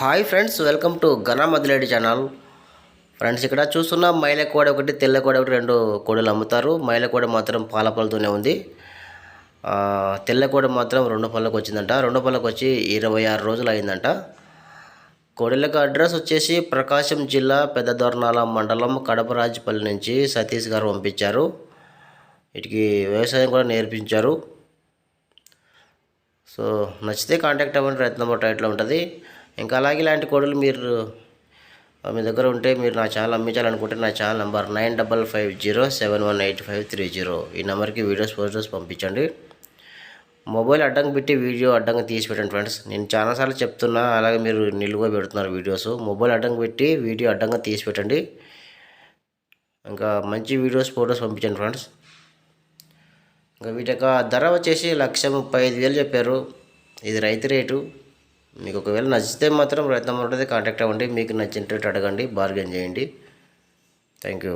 Hi friends welcome to ఘన మదిలేడి channel. Friends ఇక్కడ చూస్తున్న మైల కోడ ఒకటి తెల్ల కోడ ఒకటి రెండు కోడలు అమ్ముతారు. మైల కోడ మాత్రం పాల పళ్ళతోనే ఉంది. తెల్ల కోడ మాత్రం రెండు పళ్ళకు వచ్చిందంట. రెండు పళ్ళకు వచ్చి ఇరవై ఆరు రోజులు అయిందంట. కోడెలకు అడ్రస్ వచ్చేసి ప్రకాశం జిల్లా పెద్దదొర్నాల మండలం కడపరాజపల్లి నుంచి సతీష్ గారు పంపించారు. వీటికి వ్యవసాయం కూడా నేర్పించారు. సో నచ్చితే కాంటాక్ట్ అవ్వండి. రైతు నెంబర్ టైట్లో ఉంటుంది. ఇంకా అలాగే ఇలాంటి కోడలు మీరు మీ దగ్గర ఉంటే మీరు నా ఛానల్ అమ్మించాలనుకుంటే నా channel number nine double five zero seven one eight five three zero. ఈ నెంబర్కి వీడియోస్ ఫోటోస్ పంపించండి. మొబైల్ అడ్డంగా పెట్టి వీడియో అడ్డంగా తీసి పెట్టండి ఫ్రెండ్స్. నేను చాలాసార్లు చెప్తున్నా అలాగే మీరు నిలువ పెడుతున్నారు వీడియోస్. మొబైల్ అడ్డంగా పెట్టి వీడియో అడ్డంగా తీసి పెట్టండి. ఇంకా మంచి వీడియోస్ ఫొటోస్ పంపించండి ఫ్రెండ్స్. ఇంకా వీటి యొక్క ధర వచ్చేసి లక్ష ముప్పై ఐదు వేలు చెప్పారు. ఇది రైతు రేటు. మీకు ఒకవేళ నచ్చితే మాత్రం రైతు ఉంటుంది కాంటాక్ట్ అవ్వండి మీకు నచ్చిన రేట్ అడగండి బార్గెన్ చేయండి. Thank you